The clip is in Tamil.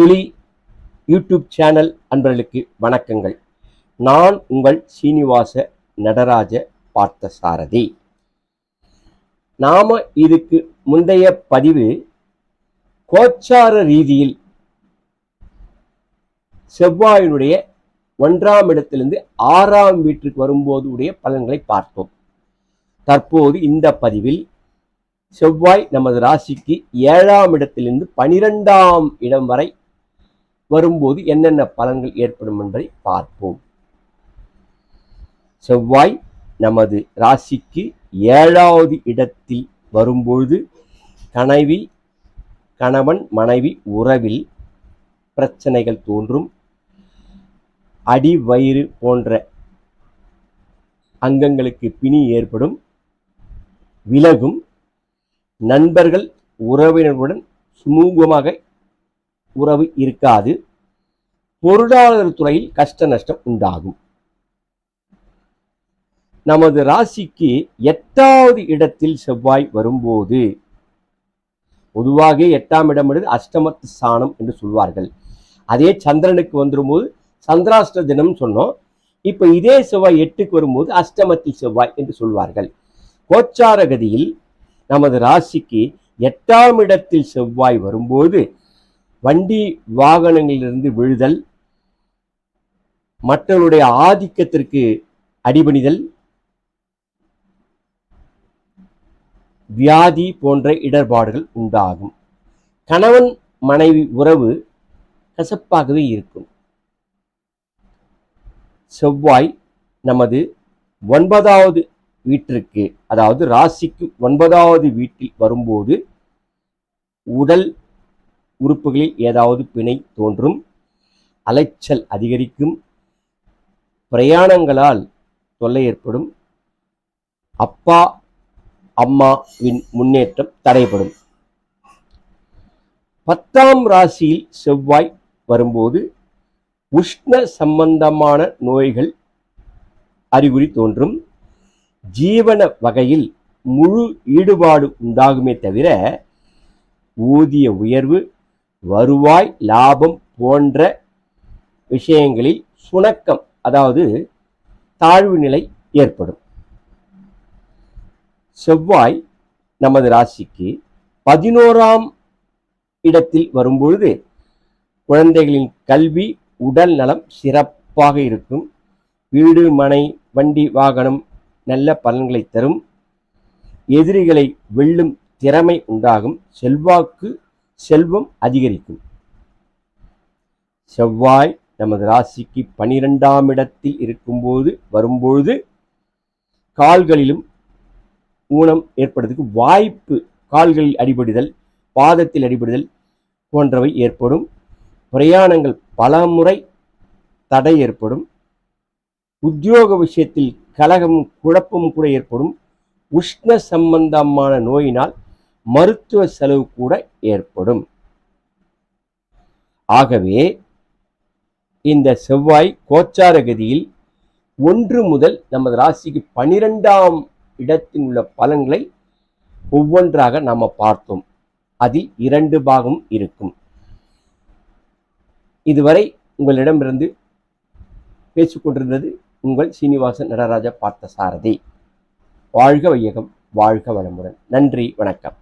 துளி யூடியூப் சேனல் அன்பர்களுக்கு வணக்கங்கள். நான் உங்கள் சீனிவாச நடராஜ பார்த்தசாரதி. நாம இதுக்கு முந்தைய பதிவு கோச்சார ரீதியில் செவ்வாயினுடைய ஒன்றாம் இடத்திலிருந்து ஆறாம் வீட்டிற்கு வரும்போது உடைய பலன்களை பார்த்தோம் தற்போது இந்த பதிவில் செவ்வாய் நமது ராசிக்கு ஏழாம் இடத்திலிருந்து பனிரெண்டாம் இடம் வரை வரும்போது என்னென்ன பலன்கள் ஏற்படும் என்பதை பார்ப்போம். செவ்வாய் நமது ராசிக்கு ஏழாவது இடத்தில் வரும்பொழுது கனவி கணவன் மனைவி உறவில் பிரச்சனைகள் தோன்றும். அடி வயிறு போன்ற அங்கங்களுக்கு பிணி ஏற்படும். விலகும். நண்பர்கள் உறவினர்களுடன் சுமூகமாக உறவு இருக்காது. பொருளாதார துறையில் கஷ்ட நஷ்டம் உண்டாகும். நமது ராசிக்கு எட்டாவது இடத்தில் செவ்வாய் வரும்போது பொதுவாக எட்டாம் இடம் என்பது அஷ்டமத்து ஸ்தானம் என்று சொல்வார்கள். அதே சந்திரனுக்கு வந்துரும்போது சந்திராஷ்ட தினம் சொன்னோம். இப்ப இதே செவ்வாய் எட்டுக்கு வரும்போது அஷ்டமத்தில் செவ்வாய் என்று சொல்வார்கள். கோச்சார கதியில் நமது ராசிக்கு எட்டாம் இடத்தில் செவ்வாய் வரும்போது வண்டி வாகனங்களிலிருந்து விழுதல் மற்றவருடைய ஆதிக்கத்திற்கு அடிபணிதல் வியாதி போன்ற இடர்பாடுகள் உண்டாகும். கணவன் மனைவி உறவு கசப்பாகவே இருக்கும். செவ்வாய் நமது ஒன்பதாவது வீட்டிற்கு அதாவது ராசிக்கு ஒன்பதாவது வீட்டில் வரும்போது உடல் உறுப்புகளில் ஏதாவது பிணை தோன்றும் அலைச்சல் அதிகரிக்கும் பிரயாணங்களால் தொல்லை ஏற்படும் அப்பா அம்மாவின் முன்னேற்றம் தடைபடும். பத்தாம் ராசியில் செவ்வாய் வரும்போது உஷ்ண சம்பந்தமான நோய்கள் அறிகுறி தோன்றும். ஜீவன வகையில் முழு ஈடுபாடு உண்டாகுமே தவிர ஊதிய உயர்வு வருவாய் லாபம் போன்ற விஷயங்களில் சுணக்கம் அதாவது தாழ்வு நிலை ஏற்படும். செவ்வாய் நமது ராசிக்கு பதினோராம் இடத்தில் வரும்பொழுது குழந்தைகளின் கல்வி உடல் நலம் சிறப்பாக இருக்கும். வீடு மனை வண்டி வாகனம் நல்ல பலன்களை தரும். எதிரிகளை வெல்லும் திறமை உண்டாகும். செல்வாக்கு செல்வம் அதிகரிக்கும். செவ்வாய் நமது ராசிக்கு பனிரெண்டாம் இடத்தில் இருக்கும்போது வரும்பொழுது கால்களிலும் ஊனம் ஏற்படுறதுக்கு வாய்ப்பு கால்களில் அடிபடுதல் பாதத்தில் அடிபடுதல் போன்றவை ஏற்படும். பிரயாணங்கள் பல முறை தடை ஏற்படும். உத்தியோக விஷயத்தில் கலகமும் குழப்பமும் கூட ஏற்படும். உஷ்ண சம்பந்தமான நோயினால் மருத்துவ செலவு கூட ஏற்படும். ஆகவே இந்த செவ்வாய் கோச்சார கதியில் ஒன்று முதல் நமது ராசிக்கு பனிரெண்டாம் இடத்தில் உள்ள பலன்களை ஒவ்வொன்றாக நாம் பார்த்தோம். அதில் இரண்டு பாகம் இருக்கும். இதுவரை உங்களிடமிருந்து பேசிக்கொண்டிருந்தது உங்கள் சீனிவாசன் நடராஜ பார்த்தசாரதி. வாழ்க வையகம் வாழ்க வளமுடன். நன்றி வணக்கம்.